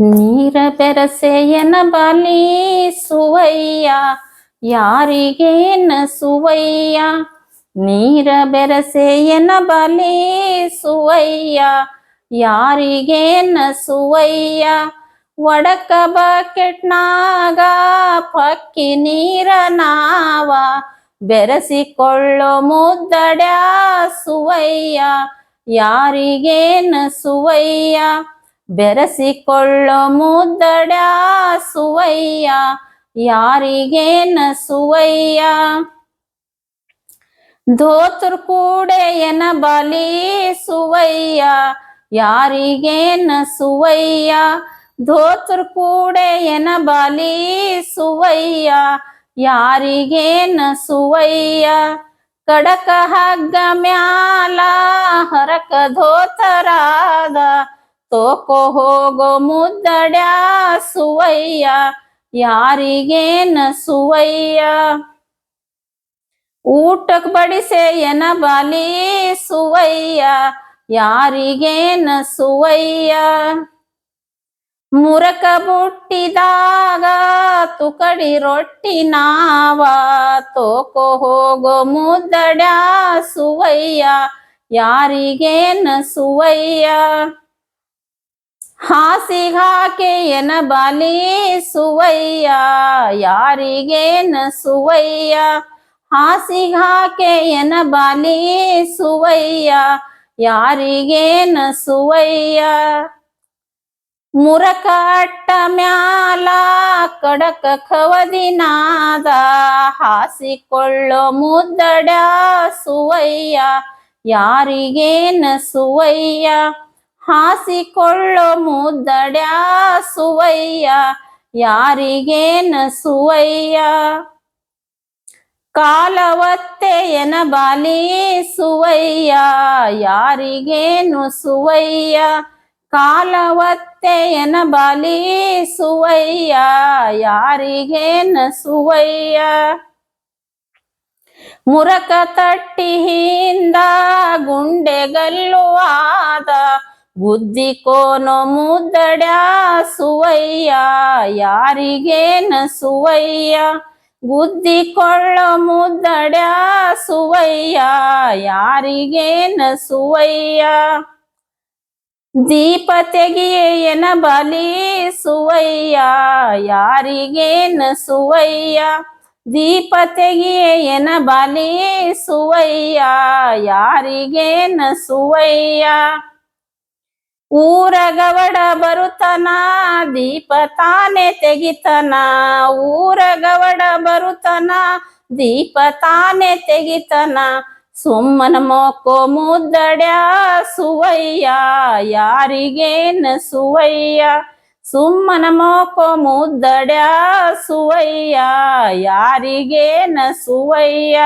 ನೀರ ಬೆರಸೆಯನ ಬಲಿ ಸುವಯ್ಯ ಯಾರಿಗೇನ ಸುವಯ್ಯ ನೀರ ಬೆರಸೆಯನ ಬಲಿ ಸುವಯ್ಯ ಯಾರಿಗೇನ ಸುವಯ್ಯ ಒಡಕ ಬಕೆಟ್ನಾಗ ಪಕ್ಕಿ ನೀರ ನಾವ, ಬೆರೆಸಿಕೊಳ್ಳೋ ಮುದ್ದಡ್ಯ ಸುವಯ್ಯ ಯಾರಿಗೇನ ಸುವಯ್ಯ ಬೆರೆಸಿಕೊಳ್ಳೋ ಮುದ್ದಡ ಸುವಯ್ಯ, ಯಾರಿಗೇನ ಸುವಯ್ಯ? ಧೋತೃ ಕೂಡೆಯನ ಬಲಿ ಸುವಯ್ಯ, ಯಾರಿಗೇನ ಸುವಯ್ಯ? ಧೋತೃ ಕೂಡೆಯನ ಬಲಿ ಸುವಯ್ಯ, ಯಾರಿಗೇನ ಸುವಯ್ಯ? ಕಡಕ ಹಗ್ಗ ಮ್ಯಾಲ ಹರಕ ಧೋತರಾದ ತೋಕೋ ಹೋಗೋ ಮುದ್ದಡ್ಯಾ ಸುವಯ್ಯ ಯಾರಿಗೇನ ಸುವಯ್ಯ ಊಟಕ್ ಬಡಿಸೆಯನ ಬಾಲಿ ಸುವಯ್ಯ ಯಾರಿಗೇನ ಸುವಯ್ಯ ಮುರಕ ಬುಟ್ಟಿದಾಗ ತುಕಡಿ ರೊಟ್ಟಿ ನಾವ, ತೋಕೋ ಹೋಗೋ ಮುದ್ದಡ್ಯಾ ಸುವಯ್ಯ ಯಾರಿಗೇನ ಸುವಯ್ಯ ಹಾಸಿಗಾಕೆಯನ ಬಾಲಿ ಸುವಯ್ಯ ಯಾರಿಗೇನ ಸುವಯ್ಯ? ಹಾಸಿಗಾಕೆಯನ ಬಾಲಿ ಸುವಯ್ಯ ಯಾರಿಗೇನ ಸುವಯ್ಯ? ಮುರಕಟ್ಟ ಮ್ಯಾಲ ಕಡಕ ಖವದಿನಾದ ಹಾಸಿಕೊಳ್ಳೋ ಮುದ್ದಡ ಸುವಯ್ಯ ಯಾರಿಗೇನ ಸುವಯ್ಯ? ಹಾಸಿಕೊಳ್ಳೋ ಮುದ್ದಡ್ಯ ಸುವಯ್ಯ, ಯಾರಿಗೇನ ಸುವಯ್ಯ? ಕಾಲವತ್ತೆಯನ ಬಾಲಿ ಸುವಯ್ಯ, ಯಾರಿಗೇನು ಸುವಯ್ಯ? ಕಾಲವತ್ತೆಯನ ಬಾಲಿ ಸುವಯ್ಯ, ಯಾರಿಗೇನ ಸುವಯ್ಯ? ಮುರಕ ತಟ್ಟಿ ಹಿಂದ ಗುಂಡೆಗಲ್ಲುವಾದ ಬುದ್ಧಿ ಕೋನೋ ಮುದ್ದಡ ಸುವಯ್ಯ ಯಾರಿಗೇನ ಸುವಯ್ಯ ಬುದ್ಧಿ ಕೊಳ್ಳೋ ಮುದ್ದಡ ಸುವಯ್ಯ ಯಾರಿಗೇನ ಸುವಯ್ಯ ದೀಪ ತೆಗಿಯೇನ ಬಲಿ ಸುವಯ್ಯ ಯಾರಿಗೇನ ಸುವಯ್ಯ ದೀಪ ತೆಗಿಯೇನ ಬಲಿ ಸುವಯ್ಯ ಯಾರಿಗೇನ ಸುವಯ್ಯ ಊರ ಗವಡ ಬರುತನ, ದೀಪ ತಾನೆ ತೆಗಿತನ, ಊರಗವಡ ಬರುತನ, ದೀಪ ತಾನೆ ತೆಗಿತನ, ಸುಮ್ಮನ ಮೋಕೋ ಮುದ್ದಡ್ಯ ಸುವಯ್ಯ, ಯಾರಿಗೇನ ಸುವಯ್ಯ, ಸುಮ್ಮನ ಮೋಕೋ ಮುದ್ದಡ್ಯ ಸುವಯ್ಯ, ಯಾರಿಗೇನ ಸುವಯ್ಯ.